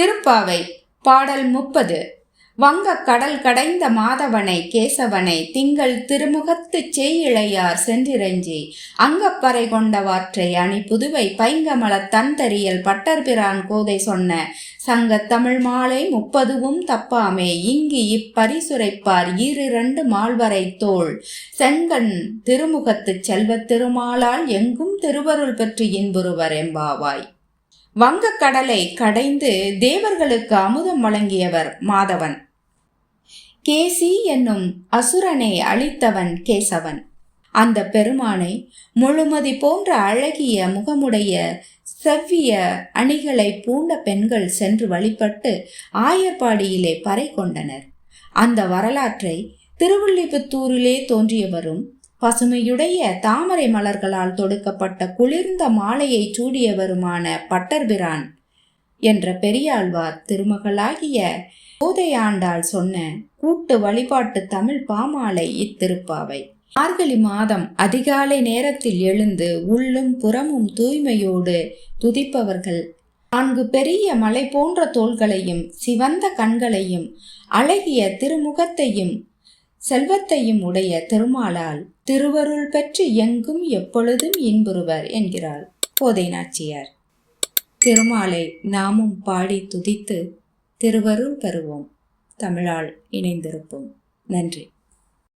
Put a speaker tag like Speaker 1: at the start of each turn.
Speaker 1: திருப்பாவை பாடல் முப்பது. வங்க கடல் கடைந்த மாதவனை கேசவனை திங்கள் திருமுகத்து செய்யிழையார் சென்றிரஞ்சி அங்கப்பறை கொண்டவாற்றை அணி புதுவை பைங்கமல தந்தரியல் பட்டர்பிரான் கோதை சொன்ன சங்கத் தமிழ் மாலை முப்பதுவும் தப்பாமே இங்கு இப்பரிசுரைப்பார் ஈரிரண்டு மால்வரை தோள். செங்கன் திருமுகத்துச் செல்வத் திருமாலால் எங்கும் திருவருள் பெற்று இன்புறுவர் எம்பாவாய். வங்கக்கடலை கடைந்து தேவர்களுக்கு அமுதம் வழங்கியவர் மாதவன். கேசி என்னும் அசுரனை அழித்தவன் கேசவன். அந்த பெருமானை முழுமதி போன்ற அழகிய முகமுடைய செவ்விய அணிகளை பூண்ட பெண்கள் சென்று வழிபட்டு ஆயர்பாடியிலே பறை கொண்டனர். அந்த வரலாற்றை திருவில்லிபுத்தூரிலே தோன்றியவரும் பசுமையுடைய தாமரை மலர்களால் தொடுக்கப்பட்ட குளிர்ந்த மாலையை சூடியவருமான பட்டர்பிரான் என்ற பெரியாழ்வார் திருமகளாகிய கோதையாண்டாள் சொன்ன கூட்டு வழிபாட்டு தமிழ் பாமாலை இத்திருப்பாவை. மார்கழி மாதம் அதிகாலை நேரத்தில் எழுந்து உள்ளும் புறமும் தூய்மையோடு துதிப்பவர்கள் நான்கு பெரிய மலை போன்ற தோள்களையும் சிவந்த கண்களையும் அழகிய திருமுகத்தையும் செல்வத்தையும் உடைய திருமாலால் திருவருள் பெற்று எங்கும் எப்பொழுதும் இன்புறுவர் என்கிறார் போதை நாச்சியார் திருமாலை நாமும் பாடி துதித்து திருவருள் பெறுவோம். தமிழால் இணைந்திருப்போம். நன்றி.